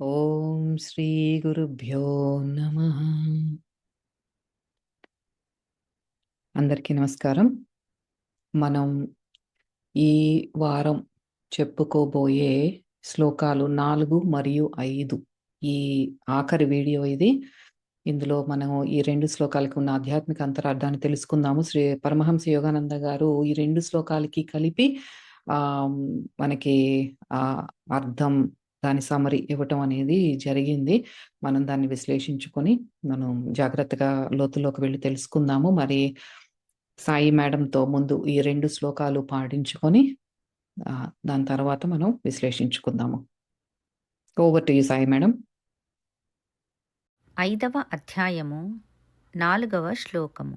ఓం శ్రీ గురుభ్యో నమ. అందరికీ నమస్కారం. మనం ఈ వారం చెప్పుకోబోయే శ్లోకాలు నాలుగు మరియు ఐదు. ఈ ఆఖరి వీడియో ఇది. ఇందులో మనం ఈ రెండు శ్లోకాలకి ఉన్న ఆధ్యాత్మిక అంతరార్థాన్ని తెలుసుకుందాము. శ్రీ పరమహంస యోగానంద గారు ఈ రెండు శ్లోకాలకి కలిపి ఆ మనకి ఆ అర్థం దాని సమరి ఇవ్వటం అనేది జరిగింది. మనం దాన్ని విశ్లేషించుకొని మనం జాగ్రత్తగా లోతులోకి వెళ్ళి తెలుసుకుందాము. మరి సాయి మేడంతో ముందు ఈ రెండు శ్లోకాలు పాటించుకొని దాని తర్వాత మనం విశ్లేషించుకుందాము. Over to you Sai madam. ఐదవ అధ్యాయము నాలుగవ శ్లోకము.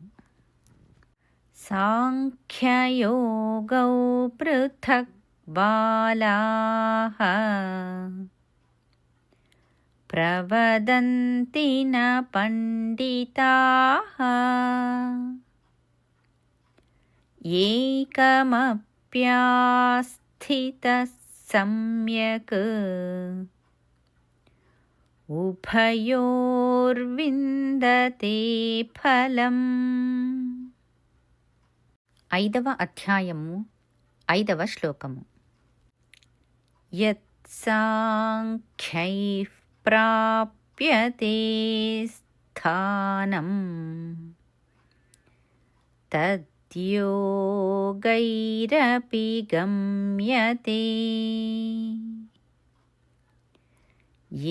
సాంఖ్యయోగౌ పృథక్ बालाः प्रवदन्ति न पण्डिताः एकमप्यास्थितः सम्यक् उभयोर्विन्दते ఫలం ఐదవ అధ్యాయము ఐదవ శ్లోకము यत्साङ्ख्यैः प्राप्यते स्थानं तद्योगैरपि गम्यते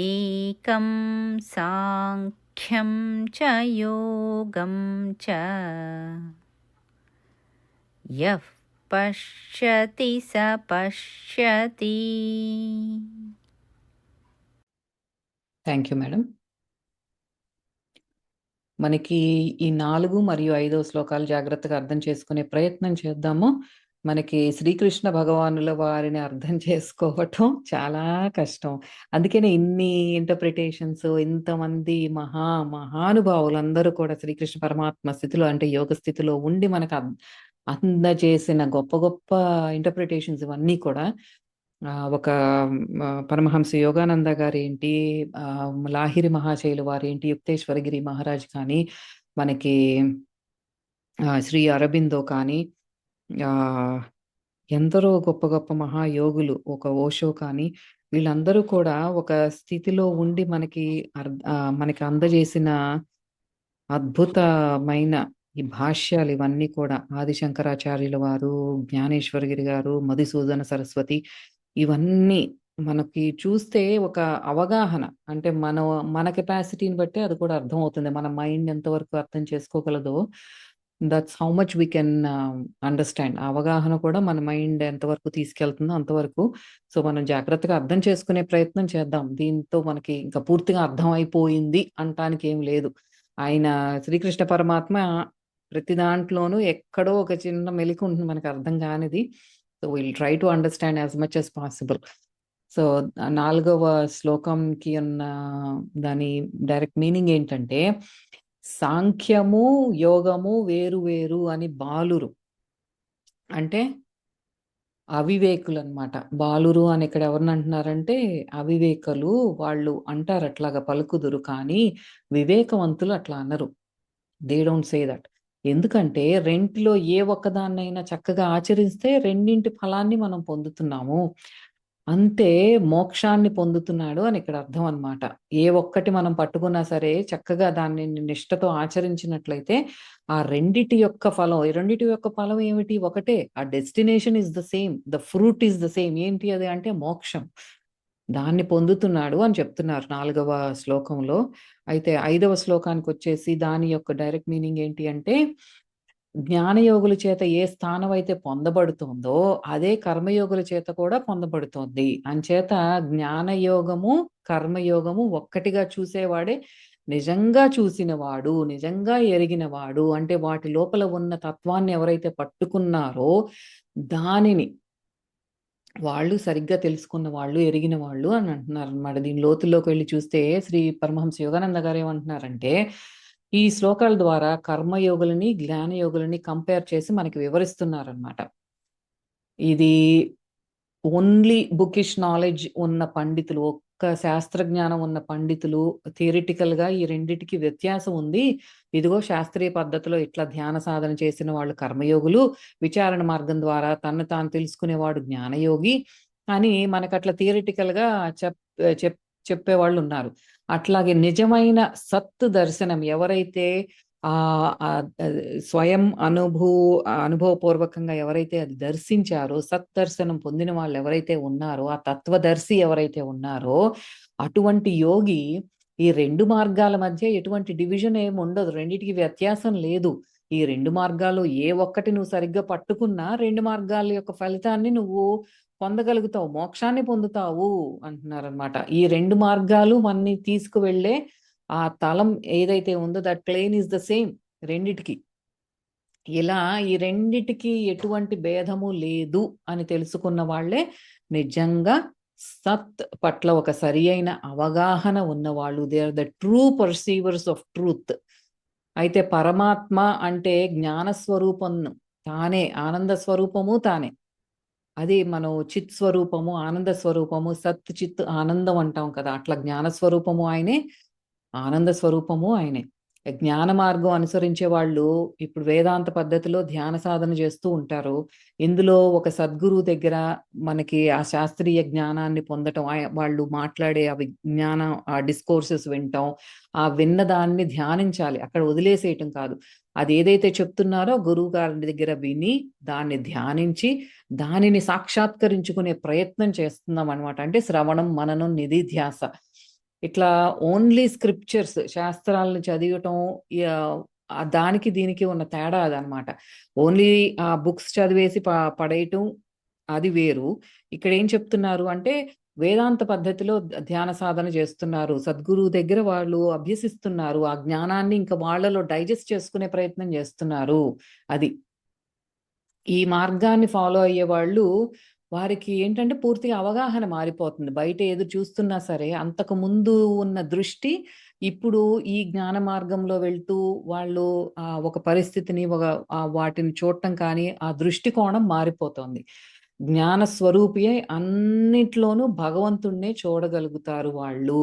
एकं साङ्ख्यं च योगं च यः పశ్యతి స పశ్యతి. థ్యాంక్ యూ మేడం మనకి ఈ నాలుగు మరియు ఐదో శ్లోకాలు జాగ్రత్తగా అర్థం చేసుకునే ప్రయత్నం చేద్దాము. మనకి శ్రీకృష్ణ భగవానుల వారిని అర్థం చేసుకోవటం చాలా కష్టం. అందుకనే ఇన్ని ఇంటర్ప్రిటేషన్స్ ఇంతమంది మహా మహానుభావులు అందరూ కూడా శ్రీకృష్ణ పరమాత్మ స్థితిలో అంటే యోగ స్థితిలో ఉండి మనకు అందజేసిన గొప్ప గొప్ప ఇంటర్ప్రిటేషన్స్ ఇవన్నీ కూడా ఒక పరమహంస యోగానంద గారేంటి లాహిరి మహాశైలు వారేంటి యుక్తేశ్వరగిరి మహారాజ్ కానీ మనకి శ్రీ అరబిందో కానీ ఎందరో గొప్ప గొప్ప మహాయోగులు ఒక ఓషో కానీ వీళ్ళందరూ కూడా ఒక స్థితిలో ఉండి మనకి మనకి అందజేసిన అద్భుతమైన ఈ భాష్యాలు ఇవన్నీ కూడా ఆదిశంకరాచార్యుల వారు జ్ఞానేశ్వరగిరి గారు మధుసూదన సరస్వతి ఇవన్నీ మనకి చూస్తే ఒక అవగాహన. అంటే మన మన కెపాసిటీని బట్టి అది కూడా అర్థం అవుతుంది మన మైండ్ ఎంతవరకు అర్థం చేసుకోగలదో. That's how much we can understand అవగాహన కూడా మన మైండ్ ఎంతవరకు తీసుకెళ్తుందో అంతవరకు. సో మనం జాగ్రత్తగా అర్థం చేసుకునే ప్రయత్నం చేద్దాం. దీంతో మనకి ఇంకా పూర్తిగా అర్థం అయిపోయింది అనటానికి ఏం లేదు. ఆయన శ్రీకృష్ణ పరమాత్మ ప్రతి దాంట్లోనూ ఎక్కడో ఒక చిన్న మెలికి ఉంటుంది మనకు అర్థం కానిది. So will try to understand as much as possible so నాలుగవ శ్లోకంకి ఉన్న దాని డైరెక్ట్ మీనింగ్ ఏంటంటే సాంఖ్యము యోగము వేరు వేరు అని బాలురు. అంటే అవివేకులు అనమాట బాలురు అని ఇక్కడ ఎవరిని అంటున్నారంటే అవివేకులు వాళ్ళు అంటారు అట్లాగా పలుకుదురు కానీ వివేకవంతులు అట్లా అనరు. దే డోంట్ సే దట్ ఎందుకంటే రెంట్లో ఏ ఒక్కదాన్నైనా చక్కగా ఆచరిస్తే రెండింటి ఫలాన్ని మనం పొందుతున్నాము. అంతే మోక్షాన్ని పొందుతున్నాడు అని ఇక్కడ అర్థం అనమాట ఏ ఒక్కటి మనం పట్టుకున్నా సరే చక్కగా దాన్ని నిష్టతో ఆచరించినట్లయితే ఆ రెండిటి యొక్క ఫలం ఈ రెండిటి యొక్క ఫలం ఏమిటి? ఒకటే. ఆ destination is the same. The fruit is the same. ఏంటి అది అంటే మోక్షం. దాన్ని పొందుతున్నాడు అని చెప్తున్నారు నాలుగవ శ్లోకంలో. అయితే ఐదవ శ్లోకానికి వచ్చేసి దాని యొక్క డైరెక్ట్ మీనింగ్ ఏంటి అంటే జ్ఞానయోగుల చేత ఏ స్థానం అయితే పొందబడుతుందో అదే కర్మయోగుల చేత కూడా పొందబడుతోంది. అంచేత జ్ఞానయోగము కర్మయోగము ఒక్కటిగా చూసేవాడే నిజంగా చూసినవాడు నిజంగా ఎరిగినవాడు అంటే వాటి లోపల ఉన్న తత్వాన్ని ఎవరైతే పట్టుకున్నారో దానిని వాళ్ళు సరిగ్గా తెలుసుకున్న వాళ్ళు ఎరిగిన వాళ్ళు అని అంటున్నారు అనమాట దీని లోతుల్లోకి వెళ్ళి చూస్తే శ్రీ పరమహంస యోగానంద గారు ఏమంటున్నారంటే ఈ శ్లోకాల ద్వారా కర్మయోగులని జ్ఞానయోగులని కంపేర్ చేసి మనకి వివరిస్తున్నారనమాట ఇది ఓన్లీ బుకిష్ నాలెడ్జ్ ఉన్న పండితులు ఒక్క శాస్త్రజ్ఞానం ఉన్న పండితులు థియరిటికల్‌గా ఈ రెండిటికి వ్యత్యాసం ఉంది. ఇదిగో శాస్త్రీయ పద్ధతిలో ఇట్లా ధ్యాన సాధన చేసిన వాళ్ళు కర్మయోగులు. విచారణ మార్గం ద్వారా తను తాను తెలుసుకునేవాడు జ్ఞానయోగి అని మనకట్లా థియరిటికల్‌గా చెప్ చెప్ చెప్పేవాళ్ళున్నారు. అట్లాగే నిజమైన సత్ దర్శనం ఎవరైతే స్వయం అనుభూ అనుభవపూర్వకంగా ఎవరైతే అది దర్శించారో, సత్ దర్శనం పొందిన వాళ్ళెవరైతే ఉన్నారో, ఆ తత్వదర్శి ఎవరైతే ఉన్నారో, అటువంటి యోగి ఈ రెండు మార్గాల మధ్య ఎటువంటి డివిజన్ ఏముండదు. రెండిటికి వ్యత్యాసం లేదు. ఈ రెండు మార్గాల్లో ఏ ఒక్కటి నువ్వు సరిగ్గా పట్టుకున్నా రెండు మార్గాల యొక్క ఫలితాన్ని నువ్వు పొందగలుగుతావు. మోక్షాన్ని పొందుతావు అంటున్నారనమాట. ఈ రెండు మార్గాలు మనని తీసుకువెళ్ళే ఆ తలం ఏదైతే ఉందో that plane is the same రెండిటికి. ఇలా ఈ రెండిటికి ఎటువంటి భేదము లేదు అని తెలుసుకున్న వాళ్ళే నిజంగా సత్ పట్ల ఒక సరి అయిన అవగాహన ఉన్నవాళ్ళు. They are the true perceivers of truth. అయితే పరమాత్మ అంటే జ్ఞాన స్వరూపం తానే. ఆనంద స్వరూపము తానే. అది మనం చిత్ స్వరూపము, ఆనంద స్వరూపము, సత్, చిత్, ఆనందం అంటాం కదా! అట్లా జ్ఞాన స్వరూపము ఆయనే. ఆనంద స్వరూపము ఆయనే. జ్ఞాన మార్గం అనుసరించే వాళ్ళు ఇప్పుడు వేదాంత పద్ధతిలో ధ్యాన సాధన చేస్తూ ఉంటారు. ఇందులో ఒక సద్గురువు దగ్గర మనకి ఆ శాస్త్రీయ జ్ఞానాన్ని పొందటం, వాళ్ళు మాట్లాడే ఆ విజ్ఞానం ఆ డిస్కోర్సెస్ వినటం, ఆ విన్న దాన్ని ధ్యానించాలి. అక్కడ వదిలేసేయటం కాదు. అది ఏదైతే చెప్తున్నారో గురువు గారి దగ్గర విని, దాన్ని ధ్యానించి, దానిని సాక్షాత్కరించుకునే ప్రయత్నం చేస్తున్నాం అనమాట అంటే శ్రవణం, మననం, నిధి ధ్యాస ఇట్లా ఓన్లీ స్క్రిప్చర్స్ శాస్త్రాలను చదివటం దానికి దీనికి ఉన్న తేడా అదనమాట. ఓన్లీ ఆ బుక్స్ చదివేసి ప పడేయటం అది వేరు. ఇక్కడ ఏం చెప్తున్నారు అంటే వేదాంత పద్ధతిలో ధ్యాన సాధన చేస్తున్నారు. సద్గురువు దగ్గర వాళ్ళు అభ్యసిస్తున్నారు. ఆ జ్ఞానాన్ని ఇంకా వాళ్ళలో డైజెస్ట్ చేసుకునే ప్రయత్నం చేస్తున్నారు. అది. ఈ మార్గాన్ని ఫాలో అయ్యే వాళ్ళు వారికి ఏంటంటే పూర్తిగా అవగాహన మారిపోతుంది. బయట ఏది చూస్తున్నా సరే అంతకు ముందు ఉన్న దృష్టి ఇప్పుడు ఈ జ్ఞాన మార్గంలో వెళ్తూ వాళ్ళు ఆ ఒక పరిస్థితిని ఒక వాటిని చూడటం కానీ ఆ దృష్టికోణం మారిపోతోంది. జ్ఞాన స్వరూపి అన్నిట్లోనూ భగవంతుణ్ణే చూడగలుగుతారు వాళ్ళు.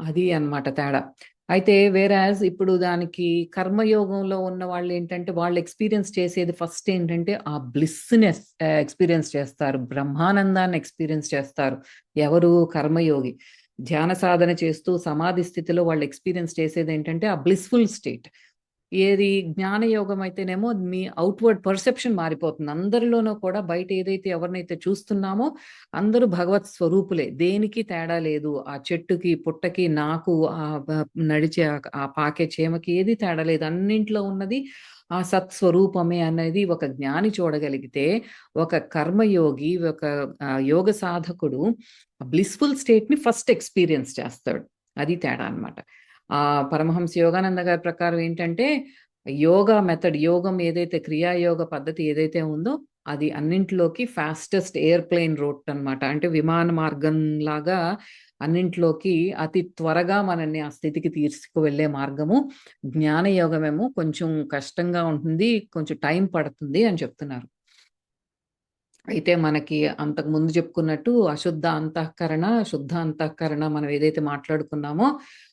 అది అన్నమాట తేడా. అయితే వేరాజ్ ఇప్పుడు దానికి కర్మయోగంలో ఉన్న వాళ్ళు ఏంటంటే వాళ్ళు ఎక్స్‌పీరియన్స్ చేసేది ఫస్ట్ ఏంటంటే ఆ బ్లిస్‌నెస్ ఎక్స్‌పీరియన్స్ చేస్తారు. బ్రహ్మానందాన్ని ఎక్స్‌పీరియన్స్ చేస్తారు. ఎవరు? కర్మయోగి. ధ్యాన సాధన చేస్తూ సమాధి స్థితిలో వాళ్ళు ఎక్స్‌పీరియన్స్ చేసేది ఏంటంటే ఆ బ్లిస్‌ఫుల్ స్టేట్. ఏది జ్ఞానయోగం అయితేనేమో మీ ఔట్‌వర్డ్ పర్సెప్షన్ మారిపోతుంది. అందరిలోనూ కూడా బయట ఏదైతే ఎవరినైతే చూస్తున్నామో అందరూ భగవత్ స్వరూపులే. దేనికి తేడా లేదు. ఆ చెట్టుకి, పుట్టకి, నాకు ఆ నడిచే ఆ పాకే చేమకి ఏది తేడా లేదు. అన్నింట్లో ఉన్నది ఆ సత్ స్వరూపమే అనేది ఒక జ్ఞాని చూడగలిగితే, ఒక కర్మయోగి, ఒక యోగ సాధకుడు బ్లిస్‌ఫుల్ స్టేట్‌ని ఫస్ట్ ఎక్స్‌పీరియన్స్ చేస్తాడు. అది తేడా అన్నమాట. ఆ పరమహంస యోగానంద గారి ప్రకారం ఏంటంటే యోగా మెథడ్ యోగం ఏదైతే క్రియాయోగ పద్ధతి ఏదైతే ఉందో అది అన్నింటిలోకి ఫాస్టెస్ట్ ఎయిర్‌ప్లేన్ రూట్ అన్నమాట. అంటే విమాన మార్గం లాగా అన్నింటిలోకి అతి త్వరగా మనల్ని ఆ స్థితికి తీసుకువెళ్ళే మార్గము. జ్ఞానయోగమేమో కొంచెం కష్టంగా ఉంటుంది. కొంచెం టైం పడుతుంది అని చెప్తున్నారు. అయితే మనకి అంతకు ముందు చెప్పుకున్నట్టు అశుద్ధ అంతఃకరణ, శుద్ధ అంతఃకరణ మనం ఏదైతే మాట్లాడుకున్నామో,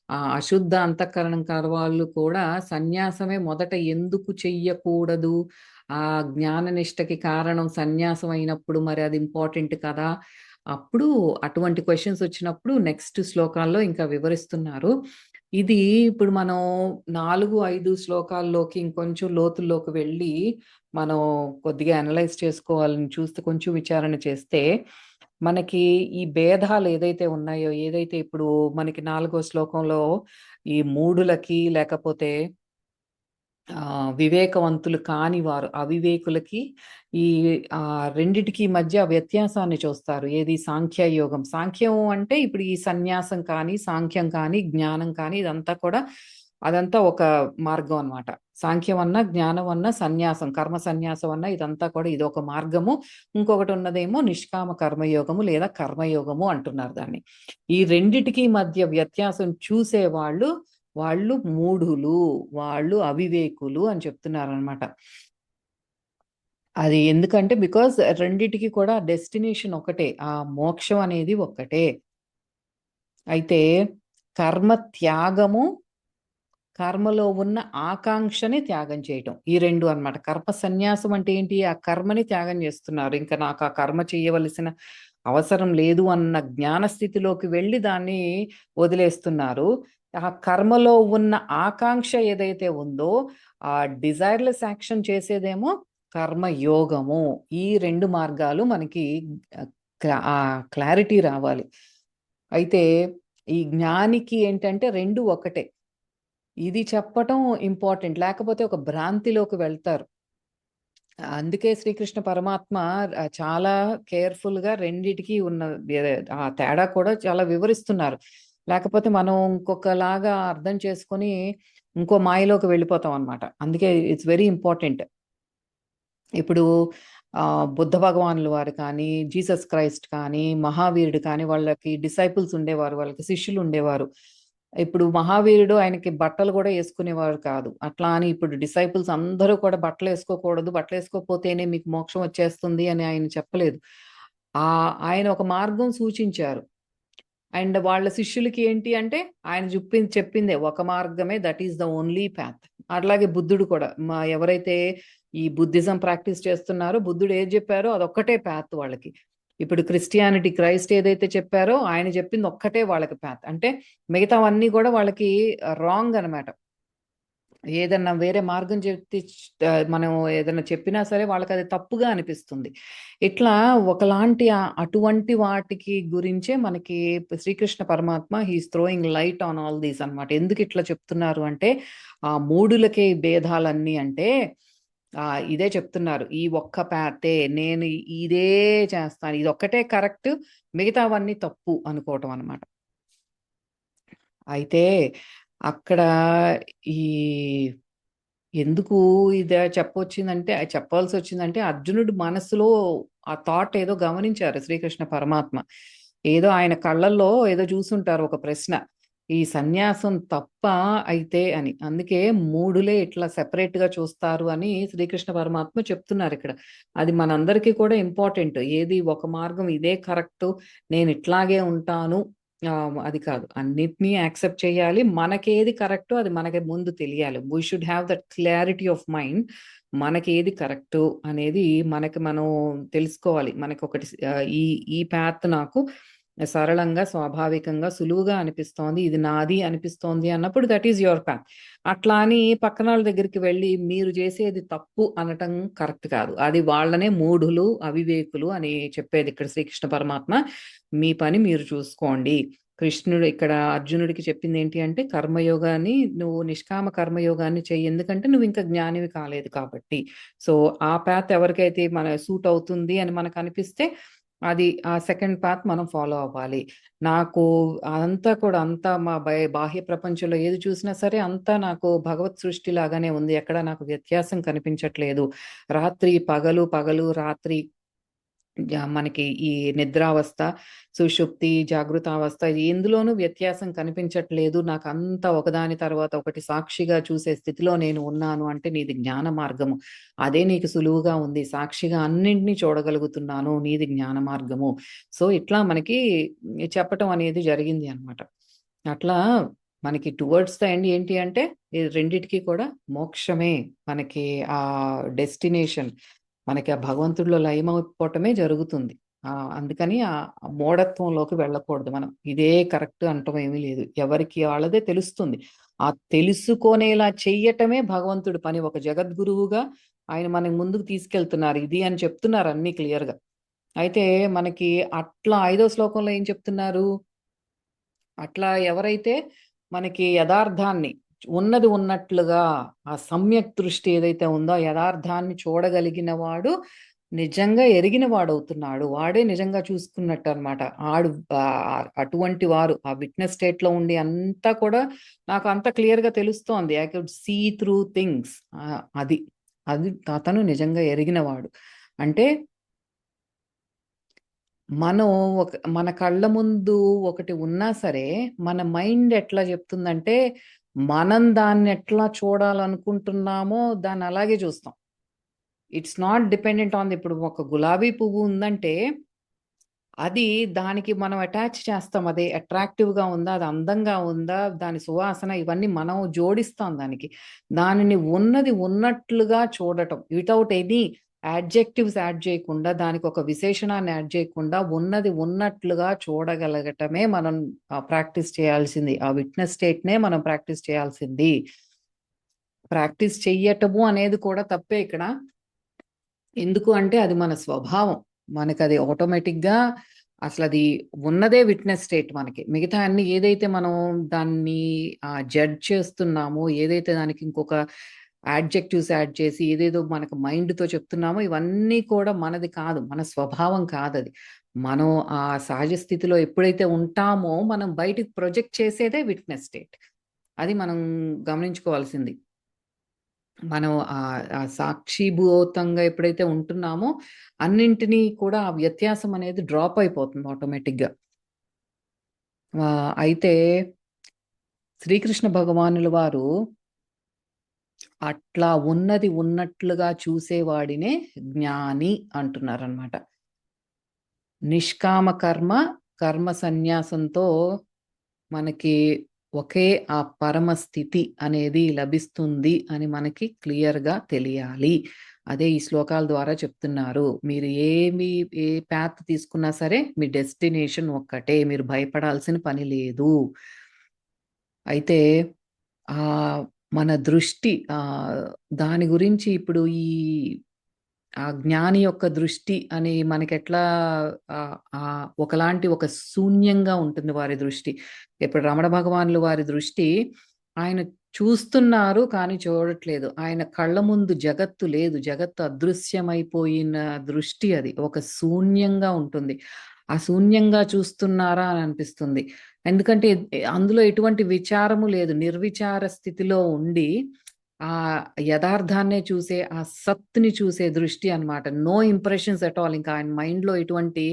ఆ అశుద్ధ అంతఃకరణం కలవాళ్ళు కూడా సన్యాసమే మొదట ఎందుకు చెయ్యకూడదు? ఆ జ్ఞాన నిష్టకి కారణం సన్యాసం అయినప్పుడు మరి అది ఇంపార్టెంట్ కదా! అప్పుడు అటువంటి క్వశ్చన్స్ వచ్చినప్పుడు నెక్స్ట్ శ్లోకాల్లో ఇంకా వివరిస్తున్నారు. ఇది ఇప్పుడు మనం 4, 5 శ్లోకాల్లోకి ఇంకొంచెం లోతుల్లోకి వెళ్ళి మనం కొద్దిగా అనలైజ్ చేసుకోవాలని చూస్తే కొంచెం విచారణ చేస్తే, మనకి ఈ భేదాలు ఏదైతే ఉన్నాయో, ఏదైతే ఇప్పుడు మనకి నాలుగో శ్లోకంలో ఈ మూడులకి లేకపోతే వివేకవంతులు కాని వారు అవివేకులకి ఈ రెండిటికి మధ్య వ్యత్యాసాన్ని చూస్తారు. ఏది సాంఖ్యయోగం సాంఖ్యం అంటే ఇప్పుడు ఈ సన్యాసం కానీ, సాంఖ్యం కానీ, జ్ఞానం కానీ ఇదంతా కూడా అదంతా ఒక మార్గం అన్నమాట. సాంఖ్యం అన్న జ్ఞానం అన్న సన్యాసం కర్మ సన్యాసం అన్న ఇదంతా కూడా ఇదొక మార్గము. ఇంకొకటి ఉన్నదేమో నిష్కామ కర్మయోగము లేదా కర్మయోగము అంటున్నారు దాన్ని. ఈ రెండిటికి మధ్య వ్యత్యాసం చూసేవాళ్ళు వాళ్ళు వాళ్ళు మూఢులు, వాళ్ళు అవివేకులు అని చెప్తున్నారనమాట. అది ఎందుకంటే బికాజ్ రెండిటికి కూడా డెస్టినేషన్ ఒకటే. ఆ మోక్షం అనేది ఒక్కటే. అయితే కర్మ త్యాగము కర్మలో ఉన్న ఆకాంక్షని త్యాగం చేయటం ఈ రెండు అన్నమాట కర్మ సన్యాసం అంటే ఏంటి ఆ కర్మని త్యాగం చేస్తున్నారు ఇంకా నాకు ఆ కర్మ చేయవలసిన అవసరం లేదు అన్న జ్ఞాన స్థితిలోకి వెళ్ళి దాన్ని వదిలేస్తున్నారు ఆ కర్మలో ఉన్న ఆకాంక్ష ఏదైతే ఉందో ఆ డిజైర్లెస్ యాక్షన్ చేసేదేమో కర్మయోగము. ఈ రెండు మార్గాలు మనకి క్లా- ఆ క్లారిటీ రావాలి. అయితే ఈ జ్ఞానికి ఏంటంటే రెండు ఒకటే. ఇది చెప్పటం ఇంపార్టెంట్ లేకపోతే ఒక భ్రాంతిలోకి వెళ్తారు. అందుకే శ్రీకృష్ణ పరమాత్మ చాలా కేర్ఫుల్గా రెండిటికి ఉన్న ఆ తేడా కూడా చాలా వివరిస్తున్నారు. లేకపోతే మనం ఇంకొకలాగా అర్థం చేసుకొని ఇంకో మాయలోకి వెళ్ళిపోతాం అనమాట అందుకే ఇట్స్ వెరీ ఇంపార్టెంట్ ఇప్పుడు బుద్ధ భగవానులు వారు కానీ జీసస్ క్రైస్ట్ కానీ మహావీరుడు కానీ వాళ్ళకి డిసైపుల్స్ ఉండేవారు వాళ్ళకి శిష్యులు ఉండేవారు. ఇప్పుడు మహావీరుడు ఆయనకి బట్టలు కూడా వేసుకునేవారు కాదు. అట్లా అని ఇప్పుడు డిసైపుల్స్ అందరూ కూడా బట్టలు వేసుకోకూడదు బట్టలు వేసుకోకపోతేనే మీకు మోక్షం వచ్చేస్తుంది అని ఆయన చెప్పలేదు. ఆ ఆయన ఒక మార్గం సూచించారు. అండ్ వాళ్ళ శిష్యులకి ఏంటి అంటే ఆయన చెప్పి చెప్పిందే ఒక మార్గమే that is the only path అట్లాగే బుద్ధుడు కూడా. మా ఎవరైతే ఈ బుద్ధిజం ప్రాక్టీస్ చేస్తున్నారో బుద్ధుడు ఏది చెప్పారో అదొక్కటే ప్యాత్ వాళ్ళకి. ఇప్పుడు క్రిస్టియానిటీ క్రైస్ట్ ఏదైతే చెప్పారో ఆయన చెప్పింది ఒక్కటే వాళ్ళకి ప్యాత్ అంటే మిగతావన్నీ కూడా వాళ్ళకి uh, రాంగ్ అన్నమాట. ఏదన్నా వేరే మార్గం చెప్తే మనం ఏదైనా చెప్పినా సరే వాళ్ళకి అది తప్పుగా అనిపిస్తుంది. ఇట్లా ఒకలాంటి అటువంటి వాటికి గురించే మనకి శ్రీకృష్ణ పరమాత్మ he's throwing light on all these అన్నమాట. ఎందుకు ఇట్లా చెప్తున్నారు అంటే ఆ మూడులకే భేదాలన్నీ అంటే ఆ ఇదే చెప్తున్నారు. ఈ ఒక్క పాతే నేను ఇదే చేస్తాను. ఇది ఒక్కటే కరెక్ట్ మిగతావన్నీ తప్పు అనుకోవటం అనమాట అయితే అక్కడ ఈ ఎందుకు ఇది చెప్పొచ్చిందంటే చెప్పాల్సి వచ్చిందంటే అర్జునుడి మనసులో ఆ థాట్ ఏదో గమనించారు శ్రీకృష్ణ పరమాత్మ. ఏదో ఆయన కళ్ళల్లో ఏదో చూసుంటారు ఒక ప్రశ్న. ఈ సన్యాసం తప్ప అయితే అని. అందుకే మూడులే ఇట్లా సెపరేట్గా చూస్తారు అని శ్రీకృష్ణ పరమాత్మ చెప్తున్నారు ఇక్కడ. అది మనందరికీ కూడా ఇంపార్టెంట్ ఏది ఒక మార్గం ఇదే కరెక్ట్ నేను ఇట్లాగే ఉంటాను. ఆ, అది కాదు. అన్నిటినీ యాక్సెప్ట్ చేయాలి. మనకేది కరెక్ట్ అది మనకి ముందు తెలియాలి. We should have that clarity of mind మనకి ఏది కరెక్ట్ అనేది మనకి మనం తెలుసుకోవాలి. మనకి ఒకటి ఈ ఈ పాత్ నాకు సరళంగా స్వాభావికంగా సులువుగా అనిపిస్తోంది. ఇది నాది అనిపిస్తోంది అన్నప్పుడు దట్ ఈస్ యువర్ ప్యాన్ అట్లా అని పక్కన వాళ్ళ దగ్గరికి వెళ్ళి మీరు చేసేది తప్పు అనటం కరెక్ట్ కాదు. అది వాళ్ళనే మూఢులు అవివేకులు అని చెప్పేది ఇక్కడ శ్రీకృష్ణ పరమాత్మ. మీ పని మీరు చూసుకోండి. కృష్ణుడు ఇక్కడ అర్జునుడికి చెప్పింది ఏంటి అంటే కర్మయోగాన్ని నువ్వు నిష్కామ కర్మయోగాన్ని చెయ్యి. ఎందుకంటే నువ్వు ఇంకా జ్ఞానివి కాలేదు కాబట్టి. సో ఆ పాత్ ఎవరికైతే మన సూట్ అవుతుంది అని మనకు అనిపిస్తే అది ఆ సెకండ్ పాత్ మనం ఫాలో అవ్వాలి. నాకు అంతా కూడా అంతా మా బయ- బాహ్య ప్రపంచంలో ఏది చూసినా సరే అంతా నాకు భగవత్ సృష్టి లాగానే ఉంది. ఎక్కడ నాకు వ్యత్యాసం కనిపించట్లేదు. రాత్రి పగలు పగలు రాత్రి మనకి ఈ నిద్రావస్థ సుషుప్తి జాగృతావస్థ ఎందులోనూ వ్యత్యాసం కనిపించట్లేదు. నాకు అంత ఒకదాని తర్వాత ఒకటి సాక్షిగా చూసే స్థితిలో నేను ఉన్నాను అంటే నీది జ్ఞాన మార్గము. అదే నీకు సులువుగా ఉంది. సాక్షిగా అన్నింటినీ చూడగలుగుతున్నాను. నీది జ్ఞాన మార్గము. సో ఇట్లా మనకి చెప్పటం అనేది జరిగింది అన్నమాట. అట్లా మనకి టువర్డ్స్ ద ఎండ్ ఏంటి అంటే ఈ రెండిటికి కూడా మోక్షమే మనకి ఆ డెస్టినేషన్. మనకి ఆ భగవంతుడిలో లయమైపోవటమే జరుగుతుంది. అందుకని ఆ మూఢత్వంలోకి వెళ్ళకూడదు మనం. ఇదే కరెక్ట్ అంటం ఏమీ లేదు. ఎవరికి వాళ్ళదే తెలుస్తుంది. ఆ తెలుసుకునేలా చెయ్యటమే భగవంతుడి పని. ఒక జగద్గురువుగా ఆయన మనకి ముందుకు తీసుకెళ్తున్నారు. ఇది అని చెప్తున్నారు అన్ని క్లియర్గా అయితే మనకి అట్లా ఐదో శ్లోకంలో ఏం చెప్తున్నారు? అట్లా ఎవరైతే మనకి యథార్థాన్ని ఉన్నది ఉన్నట్లుగా ఆ సమ్యక్ దృష్టి ఏదైతే ఉందో యథార్థాన్ని చూడగలిగిన వాడు నిజంగా ఎరిగిన వాడవుతున్నాడు. వాడే నిజంగా చూసుకున్నట్టు అనమాట ఆడు అటువంటి వారు ఆ విట్నెస్ స్టేట్లో ఉండి అంతా కూడా నాకు అంత క్లియర్గా తెలుస్తోంది I could see through things అది అది అతను నిజంగా ఎరిగినవాడు అంటే మనం ఒక మన కళ్ళ ముందు ఒకటి ఉన్నా సరే మన మైండ్ ఎట్లా చెప్తుందంటే మనం దాన్ని ఎట్లా చూడాలనుకుంటున్నామో దాన్ని అలాగే చూస్తాం ఇట్స్ నాట్ డిపెండెంట్ ఆన్ ఇప్పుడు ఒక గులాబీ పువ్వు ఉందంటే అది దానికి మనం అటాచ్ చేస్తాం. అది అట్రాక్టివ్‌గా ఉందా? అది అందంగా ఉందా? దాని సువాసన ఇవన్నీ మనం జోడిస్తాం దానికి. దానిని ఉన్నది ఉన్నట్లుగా చూడటం. వితౌట్ ఎనీ యాడ్జెక్టివ్స్ యాడ్ చేయకుండా, దానికి ఒక విశేషణాన్ని యాడ్ చేయకుండా, ఉన్నది ఉన్నట్లుగా చూడగలగటమే మనం ప్రాక్టీస్ చేయాల్సింది. ఆ విట్నెస్ స్టేట్‌నే మనం ప్రాక్టీస్ చేయాల్సింది. ప్రాక్టీస్ చెయ్యటము అనేది కూడా తప్పే ఇక్కడ. ఎందుకు అంటే అది మన స్వభావం. మనకి అది ఆటోమేటిక్‌గా అది ఉన్నదే విట్నెస్ స్టేట్ మనకి. మిగతా అన్ని ఏదైతే మనం దాన్ని జడ్జ్ చేస్తున్నామో, ఏదైతే దానికి ఇంకొక యాడ్జెక్టివ్స్ యాడ్ చేసి, ఏదేదో మనకు మైండ్‌తో చెప్తున్నామో, ఇవన్నీ కూడా మనది కాదు. మన స్వభావం కాదు అది మనం ఆ సహజ స్థితిలో ఎప్పుడైతే ఉంటామో, మనం బయటికి ప్రొజెక్ట్ చేసేదే విట్నెస్ స్టేట్. అది మనం గమనించుకోవాల్సింది. మనం ఆ సాక్షిభూతంగా ఎప్పుడైతే ఉంటున్నామో, అన్నింటిని కూడా ఆ వ్యత్యాసం అనేది డ్రాప్ అయిపోతుంది ఆటోమేటిక్‌గా. అయితే శ్రీకృష్ణ భగవానుల వారు అట్లా ఉన్నది ఉన్నట్లుగా చూసేవాడినే జ్ఞాని అంటున్నారనమాట. నిష్కామ కర్మ, కర్మ సన్యాసంతో మనకి ఒకే ఆ పరమ స్థితి అనేది లభిస్తుంది అని మనకి క్లియర్‌గా తెలియాలి. అదే ఈ శ్లోకాల ద్వారా చెప్తున్నారు. మీరు ఏమి ఏ ప్యాత్ తీసుకున్నా సరే మీ డెస్టినేషన్ ఒక్కటే. మీరు భయపడాల్సిన పని లేదు. అయితే ఆ మన దృష్టి దాని గురించి ఇప్పుడు ఈ ఆ జ్ఞాని యొక్క దృష్టి అని మనకెట్లా ఒకలాంటి ఒక శూన్యంగా ఉంటుంది వారి దృష్టి. ఇప్పుడు రమణ భగవానులు వారి దృష్టి ఆయన చూస్తున్నారు కానీ చూడట్లేదు. ఆయన కళ్ళ ముందు జగత్తు లేదు. జగత్తు అదృశ్యమైపోయిన దృష్టి అది. ఒక శూన్యంగా ఉంటుంది. ఆ శూన్యంగా చూస్తున్నారా అని అనిపిస్తుంది. ఎందుకంటే అందులో ఎటువంటి విచారము లేదు. నిర్విచార స్థితిలో ఉండి ఆ యథార్థాన్నే చూసే, ఆ సత్‌ని చూసే దృష్టి అన్నమాట. No impressions at all. ఇంకా ఆయన మైండ్‌లో ఎటువంటి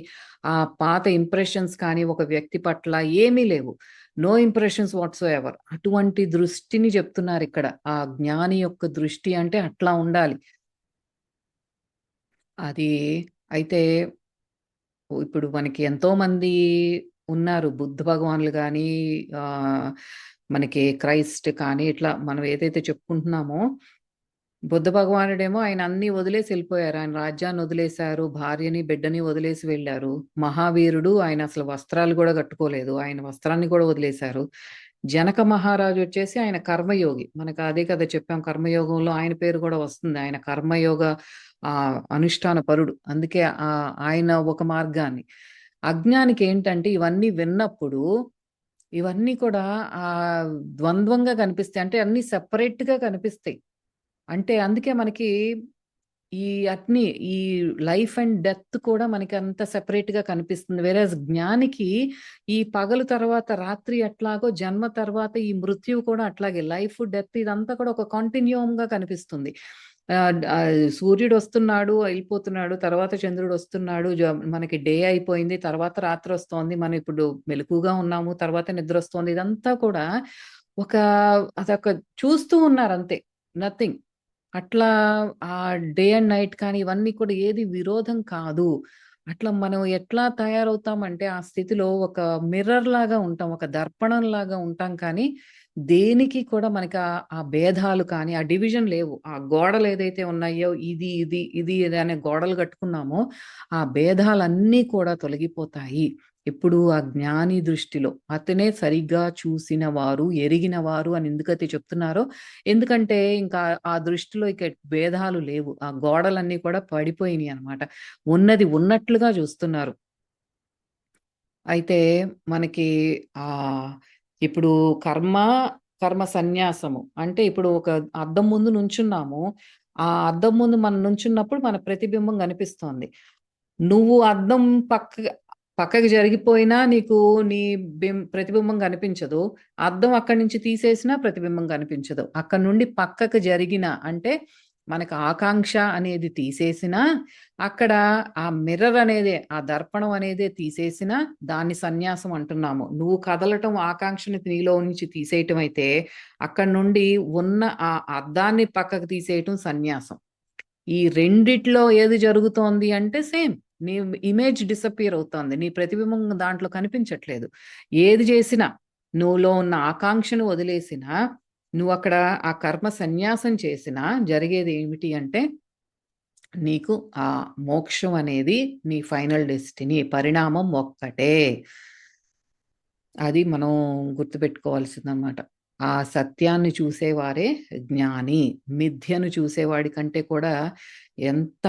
ఆ పాత ఇంప్రెషన్స్ కానీ, ఒక వ్యక్తి పట్ల ఏమీ లేవు. No impressions whatsoever. అటువంటి దృష్టిని చెప్తున్నారు ఇక్కడ ఆ జ్ఞాని యొక్క దృష్టి అంటే అట్లా ఉండాలి. అది అయితే ఇప్పుడు మనకి ఎంతో మంది ఉన్నారు. బుద్ధ భగవానులు కానీ ఆ మనకి క్రైస్ట్ కానీ, ఇట్లా మనం ఏదైతే చెప్పుకుంటున్నామో, బుద్ధ భగవానుడేమో ఆయన అన్ని వదిలేసి వెళ్ళిపోయారు ఆయన రాజ్యాన్ని వదిలేశారు. భార్యని, బిడ్డని వదిలేసి వెళ్ళారు మహావీరుడు ఆయన అసలు వస్త్రాలు కూడా కట్టుకోలేదు. ఆయన వస్త్రాన్ని కూడా వదిలేశారు. జనక మహారాజు వచ్చేసి ఆయన కర్మయోగి. మనకు అదే కదా చెప్పాం కర్మయోగంలో ఆయన పేరు కూడా వస్తుంది. ఆయన కర్మయోగ ఆ అనుష్ఠాన పరుడు. అందుకే ఆ ఆయన ఒక మార్గాన్ని. అజ్ఞానికి ఏంటంటే ఇవన్నీ విన్నప్పుడు ఇవన్నీ కూడా ఆ ద్వంద్వంగా కనిపిస్తాయి. అంటే అన్ని సెపరేట్‌గా కనిపిస్తాయి. అంటే అందుకే మనకి ఈ అట్ని ఈ లైఫ్ అండ్ డెత్ కూడా మనకి అంత సెపరేట్‌గా కనిపిస్తుంది. వేరే జ్ఞానికి ఈ పగలు తర్వాత రాత్రి ఎట్లాగో జన్మ తర్వాత ఈ మృత్యువు కూడా అట్లాగే లైఫ్, డెత్ ఇదంతా కూడా ఒక కంటిన్యూయమ్‌గా కనిపిస్తుంది. సూర్యుడు వస్తున్నాడు వెళ్ళిపోతున్నాడు తర్వాత చంద్రుడొస్తున్నాడు. జ మనకి డే అయిపోయింది. తర్వాత రాత్రి వస్తోంది మనం ఇప్పుడు మెలకుగా ఉన్నాము. తర్వాత నిద్ర వస్తోంది ఇదంతా కూడా ఒక అదొక చూస్తూ ఉన్నారు అంతే నథింగ్. అట్లా ఆ డే అండ్ నైట్ కానీ ఇవన్నీ కూడా ఏది విరోధం కాదు. అట్లా మనం ఎట్లా తయారవుతామంటే ఆ స్థితిలో ఒక మిర్రర్ లాగా ఉంటాం. ఒక దర్పణం లాగా ఉంటాం కానీ దేనికి కూడా మనకి ఆ ఆ భేదాలు కానీ, ఆ డివిజన్ లేవు. ఆ గోడలు ఏదైతే ఉన్నాయో ఇది, ఇది, ఇది, ఇది అనే గోడలు కట్టుకున్నామో ఆ భేదాలన్నీ కూడా తొలగిపోతాయి. ఎప్పుడు ఆ జ్ఞాని దృష్టిలో. అతనే సరిగ్గా చూసిన వారు, ఎరిగిన వారు అని ఎందుకైతే చెప్తున్నారో ఎందుకంటే ఇంకా ఆ దృష్టిలో ఇక భేదాలు లేవు. ఆ గోడలన్నీ కూడా పడిపోయినాయి అనమాట ఉన్నది ఉన్నట్లుగా చూస్తున్నారు. అయితే మనకి ఆ ఇప్పుడు కర్మ, కర్మ సన్యాసము. అంటే ఇప్పుడు ఒక అద్దం ముందు నుంచున్నాము. ఆ అద్దం ముందు మనం నుంచున్నప్పుడు మన ప్రతిబింబం కనిపిస్తోంది. నువ్వు అద్దం పక్క పక్కకి జరిగిపోయినా నీకు నీ బిం ప్రతిబింబం కనిపించదు. అద్దం అక్కడి నుంచి తీసేసినా ప్రతిబింబం కనిపించదు. అక్కడి నుండి పక్కకు జరిగిన అంటే మనకు ఆకాంక్ష అనేది తీసేసినా, అక్కడ ఆ మిర్రర్ అనేదే, ఆ దర్పణం అనేదే తీసేసినా దాన్ని సన్యాసం అంటున్నాము. నువ్వు కదలటం ఆకాంక్షని నీలో నుంచి తీసేయటం అయితే, అక్కడి నుండి ఉన్న ఆ అద్దాన్ని పక్కకు తీసేయటం సన్యాసం. ఈ రెండిట్లో ఏది జరుగుతోంది అంటే సేమ్. నీ ఇమేజ్ డిసపియర్ అవుతోంది. నీ ప్రతిబింబం దాంట్లో కనిపించట్లేదు. ఏది చేసినా నువ్వులో ఉన్న ఆకాంక్షను వదిలేసినా, నువ్వక్కడ ఆ కర్మ సన్యాసం చేసినా జరిగేది ఏమిటి అంటే నీకు ఆ మోక్షం అనేది నీ ఫైనల్ డెస్టినీ. పరిణామం ఒక్కటే. అది మనం గుర్తుపెట్టుకోవాల్సిందనమాట. ఆ సత్యాన్ని చూసేవారే జ్ఞాని. మిథ్యను చూసేవాడి కంటే కూడా ఎంత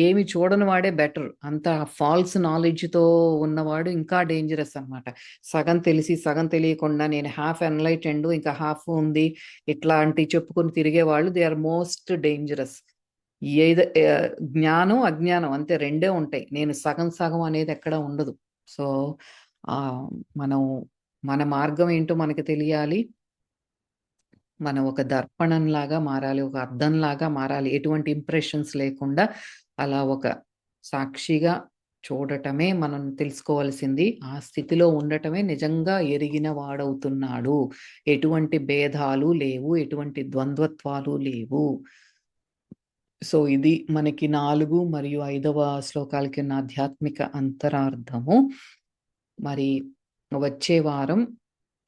ఏమి చూడని వాడే బెటర్. అంత ఫాల్స్ నాలెడ్జ్‌తో ఉన్నవాడు ఇంకా డేంజరస్ అనమాట. సగం తెలిసి, సగం తెలియకుండా నేను హాఫ్ ఎన్‌లైటెండ్ ఇంకా హాఫ్ ఉంది. ఇట్లాంటి చెప్పుకొని తిరిగేవాళ్ళు దే ఆర్ మోస్ట్ డేంజరస్. ఏదో జ్ఞానం, అజ్ఞానం అంతే రెండే ఉంటాయి. నేను సగం, సగం అనేది ఎక్కడ ఉండదు. సో, మనం మన మార్గం ఏంటో మనకి తెలియాలి. మనం ఒక దర్పణంలాగా మారాలి. ఒక అర్థంలాగా మారాలి. ఎటువంటి ఇంప్రెషన్స్ లేకుండా అలా ఒక సాక్షిగా చూడటమే మనం తెలుసుకోవాల్సింది. ఆ స్థితిలో ఉండటమే నిజంగా ఎరిగిన వాడవుతున్నాడు. ఎటువంటి భేదాలు లేవు. ఎటువంటి ద్వంద్వత్వాలు లేవు. సో, ఇది మనకి నాలుగు మరియు ఐదవ శ్లోకాలకి ఉన్న ఆధ్యాత్మిక అంతరార్థము. మరి వచ్చే వారం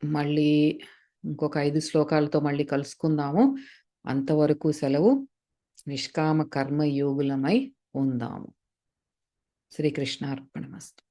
మళ్ళీ ఇంకొక ఐదు శ్లోకాలతో మళ్ళీ కలుసుకుందాము. అంతవరకు సెలవు. నిష్కామ కర్మ యోగులమై ఉందాము. శ్రీకృష్ణార్పణమస్తు.